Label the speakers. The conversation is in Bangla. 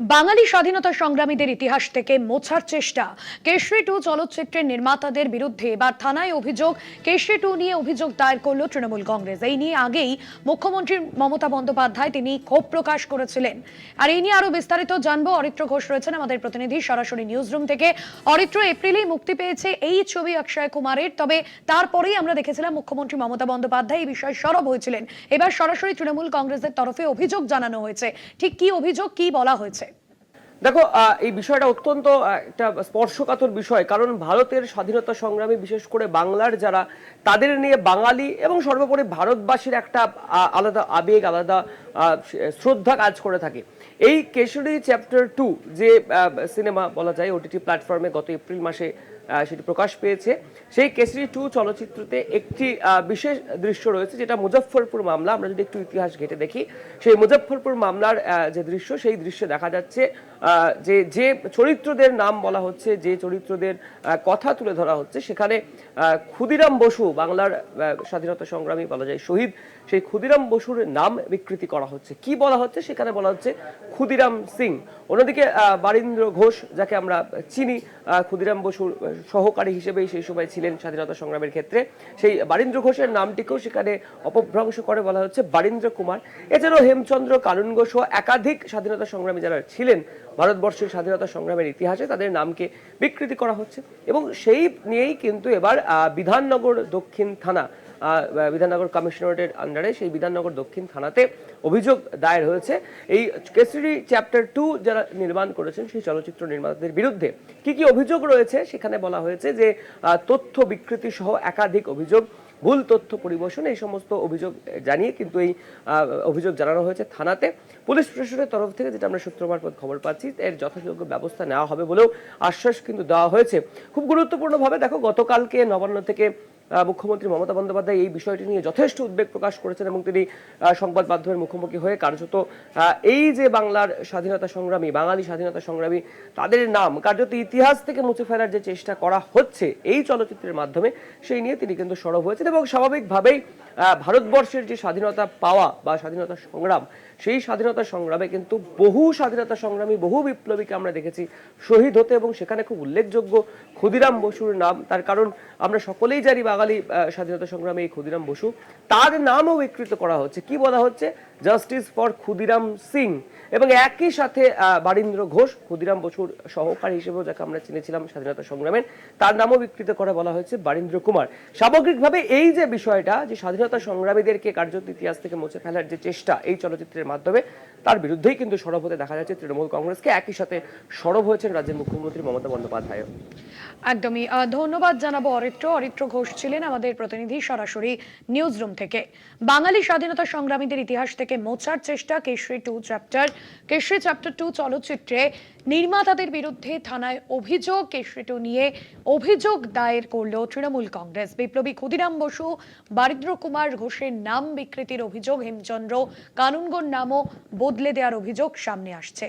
Speaker 1: বাঙালি স্বাধীনতা সংগ্রামীদের ইতিহাস থেকে মোছার চেষ্টা। কেশরী টু চলচ্চিত্রের নির্মাতাদের বিরুদ্ধে এবার থানায় অভিযোগ। কেশরী টু নিয়ে অভিযোগ দায়ের করল তৃণমূল কংগ্রেস। এই নিয়ে আগেই মুখ্যমন্ত্রী মমতা বন্দ্যোপাধ্যায় তিনি ক্ষোভ প্রকাশ করেছিলেন। আর এই নিয়ে আরও বিস্তারিত জানব। অরিত্র ঘোষ রয়েছেন আমাদের প্রতিনিধি সরাসরি নিউজ রুম থেকে। অরিত্র, এপ্রিলেই মুক্তি পেয়েছে এই ছবি অক্ষয় কুমারের। তবে তারপরেই আমরা দেখেছিলাম মুখ্যমন্ত্রী মমতা বন্দ্যোপাধ্যায় এই বিষয়ে সরব হয়েছিলেন। এবার সরাসরি তৃণমূল কংগ্রেসের তরফে অভিযোগ জানানো হয়েছে। ঠিক কি অভিযোগ, কি বলা হয়েছে?
Speaker 2: দেখো এই বিষয়টা অত্যন্ত একটা স্পর্শকাতর বিষয়, কারণ ভারতের স্বাধীনতা সংগ্রামী, বিশেষ করে বাংলার যারা, তাদের নিয়ে বাঙালি এবং সর্বোপরি ভারতবাসীর একটা আলাদা আবেগ, আলাদা শ্রদ্ধা কাজ করে থাকে। এই কেশরী চ্যাপ্টার টু যে সিনেমা বলা যায় ওটিটি প্ল্যাটফর্মে গত এপ্রিল মাসে সেটি প্রকাশ পেয়েছে, সেই কেসরি টু চলচ্চিত্রতে একটি বিশেষ দৃশ্য রয়েছে, যেটা মুজফ্ফরপুর মামলা, আমরা যদি একটু ইতিহাস ঘেটে দেখি, সেই মুজফ্ফরপুর মামলার যে দৃশ্য, সেই দৃশ্যে দেখা যাচ্ছে যে যে চরিত্রদের নাম বলা হচ্ছে, যে চরিত্রদের কথা তুলে ধরা হচ্ছে, সেখানে ক্ষুদিরাম বসু, বাংলার স্বাধীনতা সংগ্রামী বলা যায়, শহীদ, সেই ক্ষুদিরাম বসুর নাম বিকৃতি করা হচ্ছে। কি বলা হচ্ছে? সেখানে বলা হচ্ছে ক্ষুদিরাম সিং। অন্যদিকে বারীন্দ্র ঘোষ, যাকে আমরা চিনি ক্ষুদিরাম বসুর সহকারী হিসেবেই সেই সময় ছিলেন স্বাধীনতা সংগ্রামের ক্ষেত্রে। সেই বারীন্দ্র ঘোষের নামটিকেও সেখানে অপভ্রংশ করে বলা হচ্ছে বারীন্দ্র কুমার। এছাড়াও হেমচন্দ্র কানুনগো সহ একাধিক স্বাধীনতা সংগ্রামী যারা ছিলেন ভারতবর্ষের স্বাধীনতা সংগ্রামের ইতিহাসে তাদের নামকে বিকৃতি করা হচ্ছে। এবং সেই নিয়েই কিন্তু এবার বিধাননগর দক্ষিণ থানা বিধাননগর কমিশনারেটের আন্ডারে সেই বিধাননগর দক্ষিণ থানাতে অভিযোগ দায়ের হয়েছে। এই কেসরি চ্যাপ্টার টু যারা নির্মাণ করেছেন, সেই চলচ্চিত্র নির্মাতাদের বিরুদ্ধে কি কি অভিযোগ রয়েছে? সেখানে বলা হয়েছে যে তথ্য বিকৃতি সহ একাধিক অভিযোগ ভুল তথ্য পরিবেশন এই সমস্ত অভিযোগ জানিয়ে কিন্তু এই অভিযোগ জানানো হয়েছে থানাতে। পুলিশ প্রশাসনের তরফ থেকে, যেটা আমরা সূত্র মারফত খবর পাচ্ছি, এর যথাযোগ্য ব্যবস্থা নেওয়া হবে বলেও আশ্বাস কিন্তু দেওয়া হয়েছে। খুব গুরুত্বপূর্ণভাবে দেখো, গতকালকে নবান্ন থেকে মুখ্যমন্ত্রী মমতা বন্দ্যোপাধ্যায় এই বিষয়টি নিয়ে যথেষ্ট উদ্বেগ প্রকাশ করেছেন এবং তিনি সংবাদ মাধ্যমের মুখোমুখি হয়ে কার্যত এই যে বাংলার স্বাধীনতা সংগ্রামী, বাঙালি স্বাধীনতা সংগ্রামী, তাদের নাম কার্যত ইতিহাস থেকে মুছে ফেলার যে চেষ্টা করা হচ্ছে এই চলচ্চিত্রের মাধ্যমে, সেই নিয়ে তিনি কিন্তু সরব হয়েছেন এবং স্বাভাবিকভাবেই ভারতবর্ষের যে স্বাধীনতা পাওয়া বা স্বাধীনতা সংগ্রাম, সেই স্বাধীনতা সংগ্রামে কিন্তু বহু স্বাধীনতা সংগ্রামী, বহু বিপ্লবীকে আমরা দেখেছি শহীদ হতে এবং সেখানে খুব উল্লেখযোগ্য ক্ষুদিরাম বসুর নাম, তার কারণ আমরা সকলেই জানি বাঙালি স্বাধীনতা সংগ্রামী ক্ষুদিরাম বসু। তার নামও বিকৃত করা হচ্ছে। কি বলা হচ্ছে? জাস্টিস ফর ক্ষুদিরাম সিং এবং একই সাথে বারীন্দ্র ঘোষ, ক্ষুদিরাম বসুর সহকারী হিসেবেও যাকে আমরা চিনেছিলাম স্বাধীনতা সংগ্রামের, তার নামও বিকৃত করা বলা হয়েছে বারীন্দ্র কুমার। সামগ্রিকভাবে এই যে বিষয়টা, যে স্বাধীনতা সংগ্রামীদেরকে কার্যত ইতিহাস থেকে মুছে ফেলার যে চেষ্টা এই চলচ্চিত্রের মাধ্যমে, তার বিরুদ্ধেই কিন্তু সরব হতে দেখা যাচ্ছে তৃণমূল কংগ্রেসকে। একই সাথে সরব হয়েছেন রাজ্যের মুখ্যমন্ত্রী মমতা বন্দ্যোপাধ্যায়
Speaker 1: একদমই ধন্যবাদ জানাব অরিত্র। অরিত্র ঘোষ ছিলেন আমাদের প্রতিনিধি সরাসরি নিউজ রুম থেকে। বাঙালি স্বাধীনতা সংগ্রামীদের ইতিহাস থেকে মোছার চেষ্টা, Kesari two chapter Kesari chapter two চলচ্চিত্রে নির্মাতাদের বিরুদ্ধে থানায় অভিযোগ, কেশরী টু নিয়ে অভিযোগ দায়ের করল তৃণমূল কংগ্রেস। বিপ্লবী ক্ষুদিরাম বসু বারিদ্র কুমার ঘোষের নাম বিকৃতির অভিযোগ, হেমচন্দ্র কানুনগোর নামও বদলে দেওয়ার অভিযোগ সামনে আসছে।